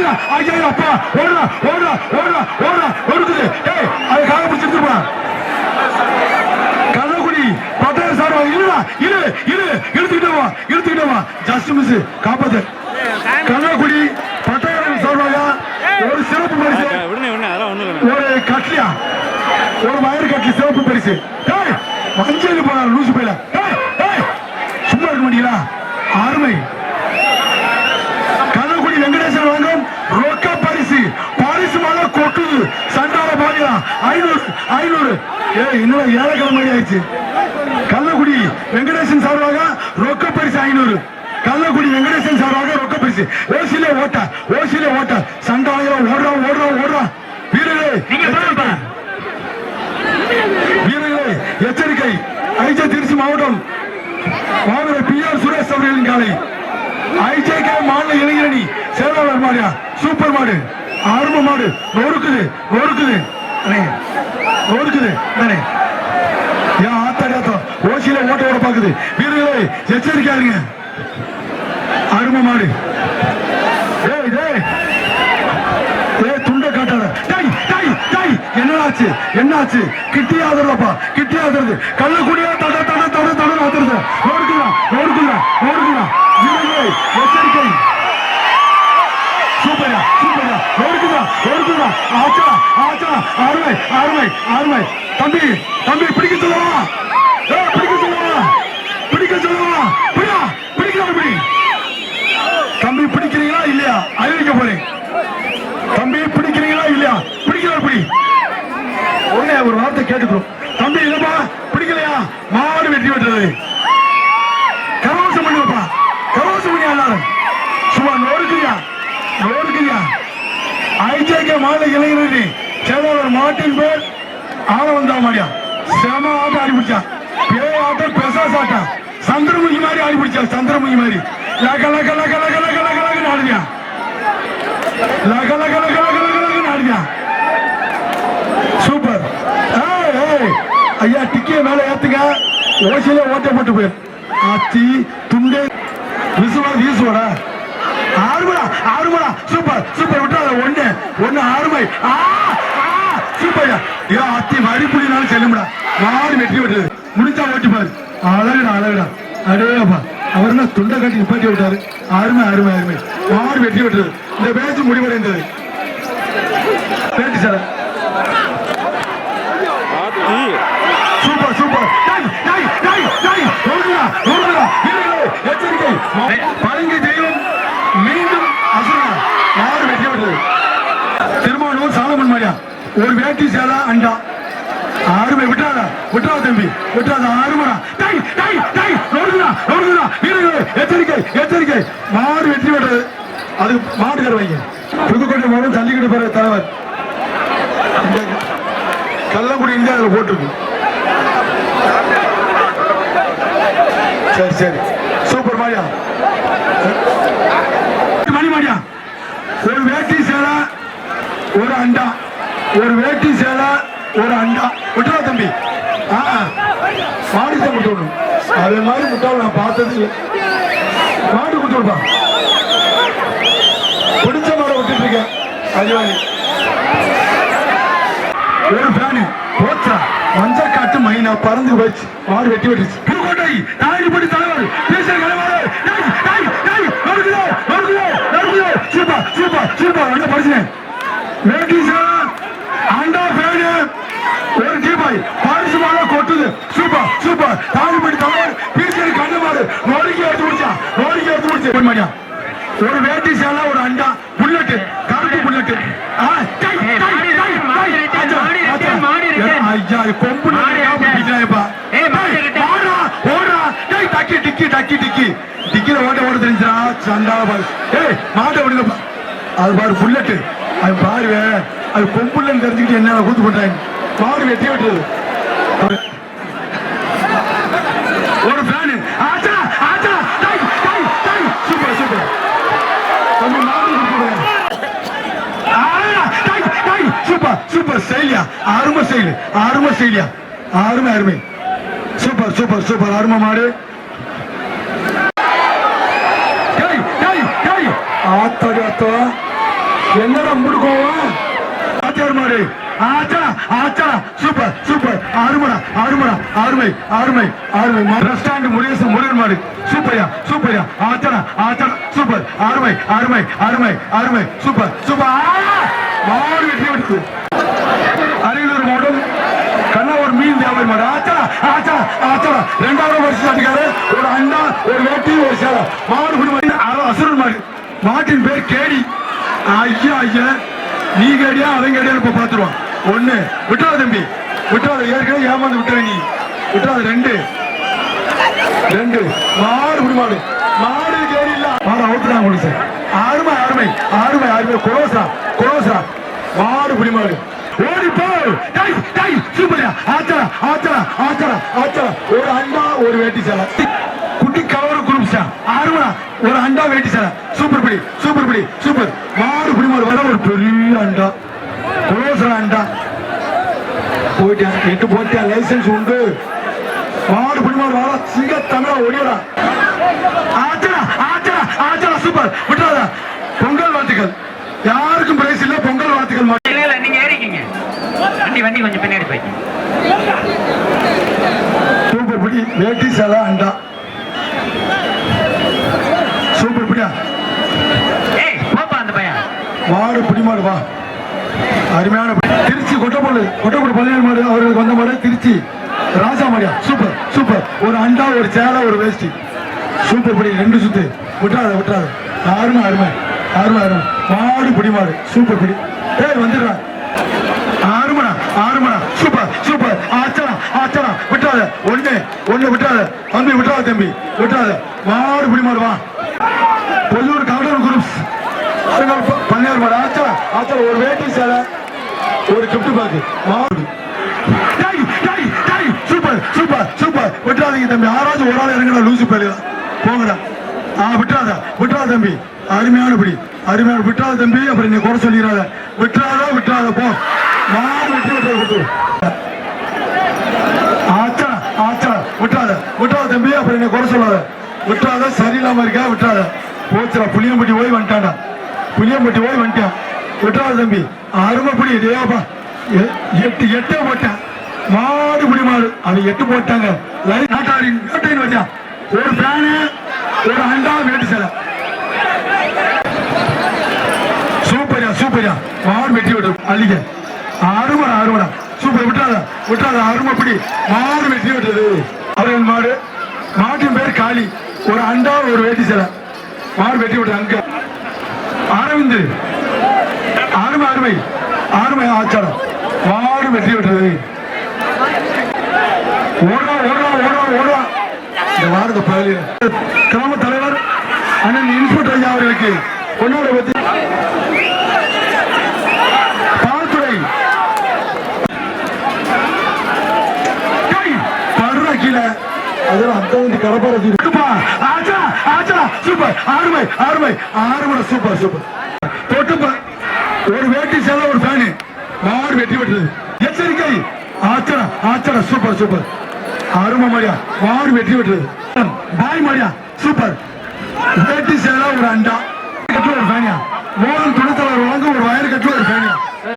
ஓடுடா ஐயா அப்பா ஓடுடா ஓடுடா ஓடுடா ஓடுடா ஓடுக்குது. ஏய் அது கால பிடிச்சிட்டு போடா. கள்ளக்குடி பட்டாய சார்பா இல்லடா இரு இரு இழுத்துக்கிட்டே வா இழுத்துக்கிட்டே வா. ஜஸ்ட் மிஸ் காப்பாத்து. கள்ளக்குடி பட்டாய சார்பாக ஒரு சிறப்பு பரிசு. ஒரு கட்லியா? ஒரு வயிறு கட்லி சிறப்பு பரிசு. ஏய் மஞ்சள் போனார் லூசு போயில. ஏய் ஏய் சும்மா இருக்க மாட்டீங்களா? அருமை கள்ளக்குடி வெங்கடேசன் வழங்கும் ரொக்க பரிசு பரிசு மழை கொட்டுது சண்டால பாதியா ஐநூறு ஐநூறு. ஏய் இன்னும் ஏழக்கிழமை ஆயிடுச்சு. கள்ளக்குடி வெங்கடேசன் சார்பாக ரொக்க பரிசு ஐநூறு. கள்ளக்குடி வெங்கடேசன் சார்பாக ரொக்க பரிசு. ஓசிலே ஓட்ட ஓசிலே ஓட்ட. சண்டாலையில ஓடுறான் ஓடுறான் ஓடுறான் வீரர்களே. வீரர்களே எச்சரிக்கை. ஐஜே திருச்சி மாவட்டம் மாவட்ட பி ஆர் சுரேஷ் அவர்களின் காலை. ஐஜேகே மாநில இளைஞரணி செயலாளர் மாடியா சூப்பர் மாடு. ஆர்வ மாடு. நொறுக்குது நொறுக்குது. அண்ணே, நொறுக்குது ஏன் ஆத்தாடி ஓசியில ஓட்ட ஓட பாக்குது வீரர்களே எச்சரிக்கையா அருமை மாடு. ஏய் டேய் ஏய் துண்ட காட்டாத. டேய் டேய் டேய். என்னாச்சு என்னாச்சு? கிட்டி ஆதரப்பா கிட்டி ஆதரது கள்ளக்குடியா தட தட தட தட ஆதரது நோடுக்குதா நோடுக்குதா நோடுக்குதா வீரர்களே எச்சரிக்கை. சூப்பரா நோடுக்குதா நோடுக்குதா ஆச்சா ஆச்சா. அருமை அருமை அருமை. தம்பி தம்பி பிடிக்க சொல்லுவா? ஏய் பிடிக்க சொல்லுவா? பிடிக்க சொல்லுவா? பிடியா பிடிக்கலாம் பிடி தம்பி பிடிக்கிறீங்களா இல்லையா? அறிவிக்க போறேன். தம்பி பிடிக்கிறீங்களா இல்லையா? பிடிக்கல பிடி உடனே ஒரு வார்த்தை கேட்டுக்கிறோம். தம்பி இல்லப்பா பிடிக்கலையா? மாடு வெட்டி விட்டுறது. இளைஞரணி செயலாளர் மாட்டின் பேர் ஆள வந்தா மாடியா செம ஆட்டம் ஆடி பிடிச்சா பேய் ஆட்டம் பெசாஸ் ஆட்டம் சந்திரமுகி மாதிரி ஆடி பிடிச்சா சந்திரமுகி மாதிரி லக லக லக லக லக லக லக ஆடுவியா லக லக லக லக லக லக ஆடுவியா சூப்பர் ஐயா டிக்கிய மேல ஏத்துங்க ஓசியில ஓட்டப்பட்டு போயிரு ஆச்சி துண்டே விசுவா வீசுவடா ஆறுமலா ஆறுமலா சூப்பர் சூப்பர். விட்டாத ஒண்ணு ஒண்ணு ஆறுமை. சூப்பர் ஏ அத்தி வரிப்புலினாலும் செல்லும்டா. மாடு வெற்றி விட்டது முடிஞ்சா ஓட்டி பாரு. அழகுடா அழகுடா. அடேப்பா அவர் என்ன துண்டை கட்டி நிப்பாட்டி விட்டாரு. அருமை அருமை அருமை மாடு வெற்றி விட்டது இந்த பேச்சு முடிவடைந்தது. பேட்டி சார். ஆத்தி சூப்பர். சூப்பர் பழங்கி தெய்வம் மீண்டும் அசுரா யார் வெற்றி விட்டது திருமாவளவன் சாலமன் மாரியா ஒரு வேட்டி சேலா அண்டா. ஆறுமை விட்டாத விட்டாத தம்பி. விட்டாத ஆறுமடா டை டை டை ஓடுடா ஓடுடா வீரர்களே எச்சரிக்கை எச்சரிக்கை. மாடு வெற்றி விட்டது அது மாடு கருவாங்க புதுக்கோட்டை மாவட்டம் தள்ளிக்கிட்டு போற தலைவர். கள்ளக்குடி இந்தியா அதில் போட்டிருக்கு. சரி சரி. சூப்பர் மாடியா மணி மாடியா ஒரு வேட்டி சேலா ஒரு அண்டா. ஒரு வேட்டி சேலை ஒரு அண்டா. விட்டுறா தம்பி. ஆ தான் விட்டு விடணும் அதே மாதிரி முட்டாள் நான் பார்த்தது இல்லை. மாடு கொடுத்து விடுப்பா பிடிச்ச மாடை விட்டுட்டு இருக்கேன். அதிவாரி ஒரு ஃபேனு. போச்சா. மஞ்சள் காட்டு மைனா பறந்து போச்சு மாடு வெட்டி வெட்டுச்சு புதுக்கோட்டை நாயுடுபடி தலைவர். பேசுற தலைவர் டேய், டேய், சூப்பர் சூப்பர் சூப்பர் என்ன படிச்சேன் வேட்டி சேலை அண்டா ஃபேனு ஒரு டீபாய் பாரிசு மாலை கொட்டுது சூப்பர் சூப்பர் நாயுடுபடி தலைவர் பேசுற கண்ணு மாடு நொறுக்கி எடுத்து முடிச்சா மாடியா ஒரு வேட்டி சேலை ஒரு அண்டா. புல்லட்டு. கருப்பு புல்லட்டு. ஐயா, கொம்பு. டேய், டக்கி, டிக்கி, டக்கி, டிக்கி. டிக்கில ஓட்ட ஓட சண்டால பாரு. ஏய், மாட்டை விடுங்கப்பா. அது பாரு புல்லட்டு. அது பாரு அது கொம்புள்ளன்னு தெரிஞ்சுக்கிட்டு என்ன கூத்து பண்றாங்க மாடு வெட்டி விட்டுறது ஒரு ஃபேனு ஆச்சா ஆச்சா டேய் டேய் டேய் சூப்பர் சூப்பர் தம்பி மாடு கொடுத்துடுங்க சூப்பர் சூப்பர் செயலியா அருமை செயல் அருமை செயலியா அருமை அருமை சூப்பர் சூப்பர் சூப்பர் அருமை மாடு ஆத்தாடி ஆத்தா என்னடா முடுக்கோவா ஆச்சார் மாடு ஆச்சா ஆச்சா சூப்பர் சூப்பர் அருமடா அருமடா அருமை அருமை அருமை முருகன் மாடு சூப்பர்யா சூப்பர்யா சூப்பர் அருமை அருமை அருமை அருமை சூப்பர் சூப்பர் மாடு வெற்றி எடுத்து அரியலூர் மாவட்டம் கண்ணாவூர் மீன் ஆச்சா ஆச்சா ஆச்சா. ரெண்டாவது வருஷம் அடிக்காரு ஒரு அண்டா ஒரு வேட்டி ஒரு சேலை. மாடு குடி அசுரன் மாடு. மாட்டின் பேர் கேடி. ஐயா ஐயா. நீ கேடியா அவன் கேடியா இப்ப பாத்துருவான் ஒண்ணு விட்டுறாத தம்பி. விட்டுறாத ஏற்கனவே ஏமாந்து விட்டுற நீ. விட்டுறாத ரெண்டு. ரெண்டு. மாடு குடி மாடு. மாடு கேடி இல்ல. மாடு அவுத்துறாங்க உங்களுக்கு சார் ஆறுமை ஆறுமை ஆறுமை அருமை. குரோசா குரோசா மாடு குடி மாடு ஓடி போ டை டை சூப்பர்யா ஆச்சரா ஆச்சரா ஆச்சரா ஆச்சரா ஒரு அண்டா ஒரு வேட்டி சேலை. குட்டி கலவர குரூப்ஸா ஆறுமா ஒரு அண்டா வேட்டி சேலை. சூப்பர் பிடி சூப்பர் பிடி சூப்பர். மாடு குடி மாடு. வர ஒரு பெரிய அண்டா. குரோசரா அண்டா. போயிட்டேன் எட்டு போட்டியா? லைசன்ஸ் உண்டு. மாடு குடி மாடு. வர சிங்க தமிழா ஒடியடா ஆச்சரா ஆச்சரா ஆச்சரா சூப்பர். விட்டுறாதா. பொங்கல் வாழ்த்துக்கள். யாருக்கும் பிரைஸ் இல்ல பொங்கல் வாழ்த்துக்கள் மட்டும். இல்ல இல்ல நீங்க ஏறிக்கிங்க வண்டி கொஞ்சம் பின்னாடி போய்க்கு சூப்பர் பிடி வேட்டி சேலை அண்டா. சூப்பர் பிடியா ஏய் போப்பா அந்த பையன். மாடு பிடி மாடு வா. அருமையான. திருச்சி கொட்டப்பள்ளு கொட்டப்பள்ளு பள்ளியார் மாடு அவர்களுக்கு வந்த மாடு திருச்சி. ராஜா மாடியா? Super super. ஒரு அண்டா ஒரு சேலை ஒரு வேஷ்டி. சூப்பர் பிடி ரெண்டு சுத்து. விட்டுறாத விட்டுறாத. அருமை அருமை. அருமை அருமை. மாடு பிடி மாடு. சூப்பர் பிடி ஏய் வந்துடுறேன் ஆறுமணா சூப்பர் சூப்பர் ஆச்சனா ஆச்சனா விட்டாத ஒண்ணு ஒண்ணு விட்டாத தம்பி விட்டாத தம்பி. விட்டாத மாறு பிடி மாறு வா. பொல்லூர் கவுண்டர் குரூப்ஸ் பன்னியார் மாடு. ஆச்சரா ஆச்சரா ஒரு வேட்டி சேலை ஒரு கிஃப்ட் பாக்கு மாடு. சூப்பர் சூப்பர் சூப்பர் விட்டுறாதீங்க தம்பி. ஆறாவது ஒரு ஆள் இறங்கடா லூசு பேரு போங்கடா. ஆ விட்டுறாதா. விட்டுறாத தம்பி. அருமையான பிடி. அருமையான விட்டுறாத தம்பி. அப்புறம் நீ குறை சொல்லிடாத. விட்டுறாத விட்டுறாத. போ. மாடு வெட்டி விட்டு கொடுத்து ஆச்சா ஆச்சா. விட்டாத விட்டுறாத தம்பி அப்புறம் நீ குறை சொல்லாத. விட்டுறாத சரியில்லாம இருக்கா விட்டுறாத. போச்சுடா புளியம்பட்டி போய் வந்துட்டான்டா. புளியம்பட்டி போய் வந்துட்டான். விட்டுறாத தம்பி அருமை பிடி டேப்பா எ- எட்டு எட்டே போட்டான். மாடு பிடி மாடு. அது எட்டு போட்டாங்க. லைட் நாட்டாடி நாட்டாடி வச்சான் ஒரு ஃபேனு ஒரு அண்டா வேட்டு சேலை. சூப்பர்யா சூப்பர்யா. மாடு வெட்டி விட்டு அள்ளிக்க. அருமடா அருமடா சூப்பர் விட்டாத விட்டாத அருமைப்படி மாடு வெட்டி விட்டது அவர்கள் மாடு. மாட்டின் பேர் காளி. ஒரு அண்டா ஒரு வேட்டி சேலை. மாடு வெட்டி விட்டு அங்க. அரவிந்து. அருமை அருமை அருமை ஆச்சாரம். மாடு வெட்டி விட்டது ஓடா ஓடா ஓடா ஓடா இந்த வாரத்தை பயில. கிராம தலைவர் அண்ணன் இன்ஸ்பெக்டர் ஐயா அவர்களுக்கு ஒன்னோட பத்தி அதெல்லாம் ஆச்சா ஆச்சா சூப்பர். சூப்பர். சூப்பர் தொட்டுப்பா. ஒரு வேட்டி சேல ஒரு ஃபேனு மாடு வெட்டி விட்டுறது. எச்சரிக்கை. ஆச்சடா ஆச்சடா. Super super. அருமை மாடியா மாடு வெட்டி விட்டுறது. பாய் மாடியா சூப்பர். வேட்டி சேல ஒரு அண்டா.